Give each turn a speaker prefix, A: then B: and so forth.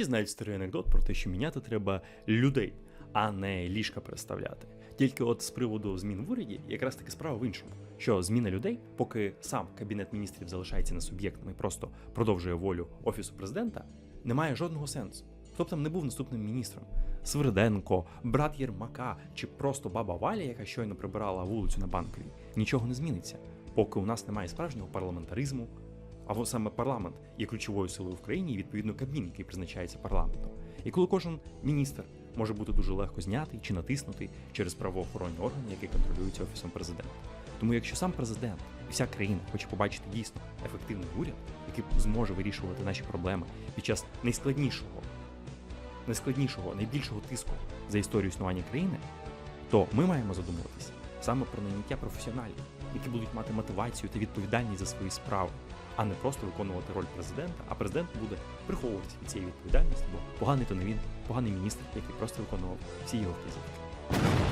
A: Всі знають старий анекдот про те, що міняти треба людей, а не ліжка переставляти. Тільки от з приводу змін в уряді, якраз таки справа в іншому, що зміна людей, поки сам кабінет міністрів залишається несуб'єктним і просто продовжує волю офісу президента, не має жодного сенсу. Хто б там не був наступним міністром? Свириденко, брат Єрмака чи просто баба Валя, яка щойно прибирала вулицю на банковій, нічого не зміниться, поки у нас немає справжнього парламентаризму, або саме парламент є ключовою силою в країні і відповідно кабмін, який призначається парламентом. І коли кожен міністр може бути дуже легко знятий чи натиснутий через правоохоронні органи, які контролюються офісом президента. Тому, якщо сам президент і вся країна хоче побачити дійсно ефективний уряд, який зможе вирішувати наші проблеми під час найскладнішого, найскладнішого, найбільшого тиску за історію існування країни, то ми маємо задумуватися саме про найняття професіоналів, які будуть мати мотивацію та відповідальність за свої справи, а не просто виконувати роль президента, а президент буде приховуватися від цієї відповідальності, бо поганий то не він, поганий міністр, який просто виконував всі його вказівки.